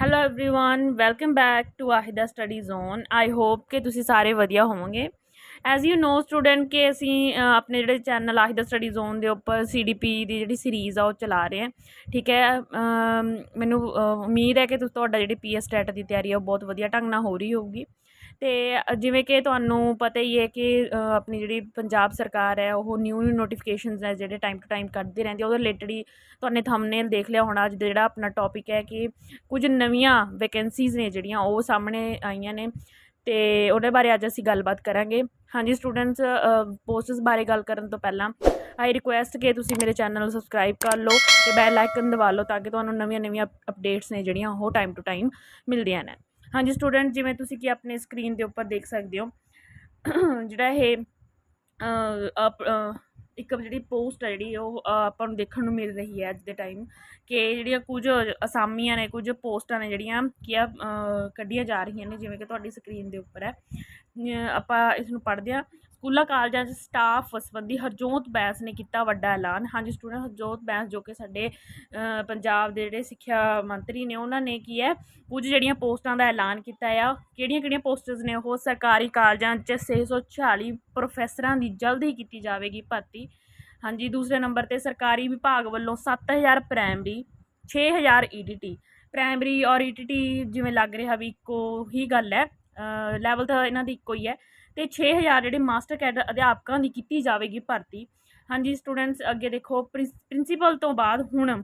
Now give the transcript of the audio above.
hello everyone welcome back to ਆਹਿਦਾ study zone I hope ਕਿ ਤੁਸੀਂ ਸਾਰੇ ਵਧੀਆ ਹੋਵੋਗੇ ਐਜ਼ ਯੂ ਨੋ ਸਟੂਡੈਂਟ ਕਿ ਅਸੀਂ ਅ, ਆਪਣੇ ਜਿਹੜੇ ਚੈਨਲ ਆਹਿਦਾ ਸਟੱਡੀ ਜ਼ੋਨ ਦੇ ਉੱਪਰ ਸੀਡੀਪੀ ਦੀ ਜਿਹੜੀ ਸੀਰੀਜ਼ ਆ ਉਹ ਚਲਾ ਰਹੇ ਹਾਂ ਠੀਕ ਹੈ ਅਮ, ਮੈਨੂੰ ਅ, ਉਮੀਦ ਹੈ ਕਿ ਤੁਸੀਂ ਤੁਹਾਡਾ ਜਿਹੜੀ ਪੀਐਸ ਸਟੈਟ ਦੀ ਤਿਆਰੀ ਆ ਉਹ ਬਹੁਤ ਵਧੀਆ ਢੰਗ ਨਾਲ ਹੋ ਰਹੀ ਹੋਊਗੀ ਅਤੇ ਜਿਵੇਂ ਕਿ ਤੁਹਾਨੂੰ ਪਤਾ ਹੀ ਹੈ ਕਿ ਆਪਣੀ ਜਿਹੜੀ ਪੰਜਾਬ ਸਰਕਾਰ ਹੈ, ਉਹ ਨਿਊ ਨਿਊ ਨੋਟੀਫਿਕੇਸ਼ਨਸ ਹੈ, ਜਿਹੜੇ ਟਾਈਮ ਟੂ ਟਾਈਮ ਕੱਢਦੀ ਰਹਿੰਦੀ ਉਹਦੇ ਰਿਲੇਟਡ ਹੀ ਤੁਹਾਨੇ ਥੰਬਨੇਲ ਦੇਖ ਲਿਆ ਹੋਣਾ, ਅੱਜ ਜਿਹੜਾ ਆਪਣਾ ਟੌਪਿਕ ਹੈ ਕਿ ਕੁਝ ਨਵੀਆਂ ਵੈਕੈਂਸੀਜ਼ ਨੇ ਜਿਹੜੀਆਂ, ਉਹ ਸਾਹਮਣੇ ਆਈਆਂ ਨੇ ਅਤੇ ਉਹਦੇ ਬਾਰੇ ਅੱਜ ਅਸੀਂ ਗੱਲਬਾਤ ਕਰਾਂਗੇ। ਹਾਂਜੀ ਸਟੂਡੈਂਟਸ ਪੋਸਟਸ ਬਾਰੇ ਗੱਲ ਕਰਨ ਤੋਂ ਪਹਿਲਾਂ ਆਈ ਰਿਕੁਐਸਟ ਕਿ ਤੁਸੀਂ ਮੇਰੇ ਚੈਨਲ ਨੂੰ ਸਬਸਕ੍ਰਾਈਬ ਕਰ ਲਓ ਤੇ ਬੈਲ ਆਈਕਨ ਦਬਾ ਲਓ ਤਾਂ ਕਿ ਤੁਹਾਨੂੰ ਨਵੀਆਂ ਨਵੀਆਂ ਅਪਡੇਟਸ ਨੇ ਜਿਹੜੀਆਂ, ਉਹ ਟਾਈਮ ਟੂ ਟਾਈਮ ਮਿਲਦੀਆਂ ਨੇ ਹਾਂਜੀ ਸਟੂਡੈਂਟ ਜਿਵੇਂ ਤੁਸੀਂ ਕੀ ਆਪਣੇ ਸਕਰੀਨ ਦੇ ਉੱਪਰ ਦੇਖ ਸਕਦੇ ਹੋ। ਜਿਹੜਾ ਇਹ ਇੱਕ ਜਿਹੜੀ ਪੋਸਟ ਹੈ ਜਿਹੜੀ, ਉਹ ਆਪਾਂ ਨੂੰ ਦੇਖਣ ਨੂੰ ਮਿਲ ਰਹੀ ਹੈ ਅੱਜ ਦੇ ਟਾਈਮ ਕਿ ਜਿਹੜੀਆਂ ਕੁਝ ਅਸਾਮੀਆਂ ਨੇ, ਕੁਝ ਪੋਸਟਾਂ ਨੇ ਜਿਹੜੀਆਂ ਕੀ ਆ ਕੱਢੀਆਂ ਜਾ ਰਹੀਆਂ ਨੇ, ਜਿਵੇਂ ਕਿ ਤੁਹਾਡੀ ਸਕਰੀਨ ਦੇ ਉੱਪਰ ਹੈ। ਆਪਾਂ ਇਸ ਨੂੰ ਪੜ੍ਹਦੇ ਹਾਂ। ਸਕੂਲਾਂ, ਕਾਲਜਾਂ 'ਚ ਸਟਾਫ ਸੰਬੰਧੀ ਹਰਜੋਤ ਬੈਂਸ ਨੇ ਕੀਤਾ ਵੱਡਾ ਐਲਾਨ। ਹਾਂਜੀ ਸਟੂਡੈਂਟ ਹਰਜੋਤ ਬੈਂਸ, ਜੋ ਕਿ ਸਾਡੇ ਪੰਜਾਬ ਦੇ ਜਿਹੜੇ ਸਿੱਖਿਆ ਮੰਤਰੀ ਨੇ, ਉਹਨਾਂ ਨੇ ਕੀ ਹੈ, ਕੁਝ ਜਿਹੜੀਆਂ ਪੋਸਟਾਂ ਦਾ ਐਲਾਨ ਕੀਤਾ ਆ ਕਿਹੜੀਆਂ ਕਿਹੜੀਆਂ ਪੋਸਟਸ ਨੇ ਉਹ ਸਰਕਾਰੀ ਕਾਲਜਾਂ 'ਚ 646 ਪ੍ਰੋਫੈਸਰਾਂ ਦੀ ਜਲਦ ਹੀ ਕੀਤੀ ਜਾਵੇਗੀ ਭਰਤੀ। ਹਾਂਜੀ, ਦੂਸਰੇ ਨੰਬਰ ਤੇ ਸਰਕਾਰੀ ਵਿਭਾਗ ਵੱਲੋਂ 7000 ਪ੍ਰਾਇਮਰੀ 6000 ਈਡੀਟੀ ਪ੍ਰਾਇਮਰੀ ਔਰ ਈਡੀਟੀ ਜਿਵੇਂ ਲੱਗ ਰਿਹਾ ਵੀ ਇੱਕੋ ਹੀ ਗੱਲ ਹੈ ਲੈਵਲ ਤਾਂ ਇਹਨਾਂ ਦੀ ਇੱਕੋ ਹੀ ਹੈ। ਤੇ 6000 ਜਿਹੜੇ ਮਾਸਟਰ ਕੈਡਰ ਅਧਿਆਪਕਾਂ ਦੀ ਕੀਤੀ ਜਾਵੇਗੀ ਭਰਤੀ। ਹਾਂਜੀ ਸਟੂਡੈਂਟਸ ਅੱਗੇ ਦੇਖੋ ਪ੍ਰਿੰਸੀਪਲ ਤੋਂ ਬਾਅਦ ਹੁਣ